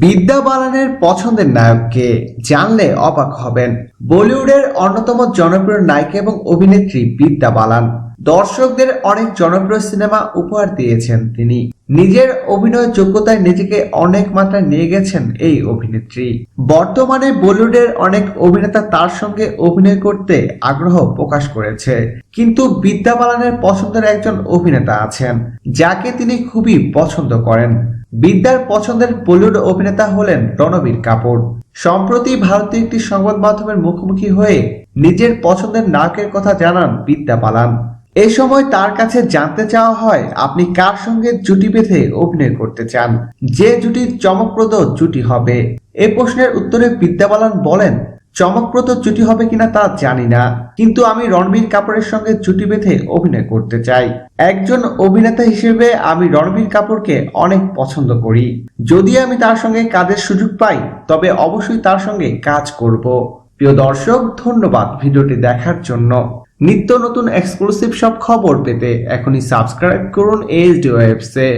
বিদ্যা বালানের পছন্দের নায়ককে জানলে অবাক হবেন বলিউডের অন্যতম জনপ্রিয় নায়িকা এবং অভিনেত্রী বিদ্যা বালান দর্শকদের অনেক জনপ্রিয় সিনেমা উপহার দিয়েছেন তিনি। নিজের অভিনয় যোগ্যতায় নিজেকে অনেক মাত্রায় নিয়ে গেছেন এই অভিনেত্রী। বর্তমানে বলিউডের অনেক অভিনেতা তার সঙ্গে অভিনয় করতে আগ্রহ প্রকাশ করেছে। কিন্তু বিদ্যা বালানের পছন্দের একজন অভিনেতা আছেন, যাকে তিনি খুবই পছন্দ করেন। বিদ্যার পছন্দের বলিউড অভিনেতা হলেন রণবীর কাপুর। সম্প্রতি ভারতীয় একটি সংবাদ মাধ্যমের মুখোমুখি হয়ে নিজের পছন্দের নায়কের কথা জানান বিদ্যা বালান। এই সময় তার কাছে জানতে চাওয়া হয়, আপনি কার সঙ্গে জুটি বেঁধে অভিনয় করতে চান? যে জুটি চমকপ্রদ জুটি হবে? এ প্রশ্নের উত্তরে বিদ্যা বালান বলেন চমকপ্রদ জুটি হবে কিনা তা জানি না, কিন্তু আমি রণবীর কাপুরের সঙ্গে জুটি বেঁধে অভিনয় করতে চাই। একজন অভিনেতা হিসেবে আমি রণবীর কাপুরকে অনেক পছন্দ করি। যদি আমি তার সঙ্গে কাজের সুযোগ পাই, তবে অবশ্যই তার সঙ্গে কাজ করব। প্রিয় দর্শক, ধন্যবাদ ভিডিওটি দেখার জন্য। নিত্য নতুন এক্সক্লুসিভ সব খবর পেতে এখনই সাবস্ক্রাইব করুন এইচডি ওয়েবসে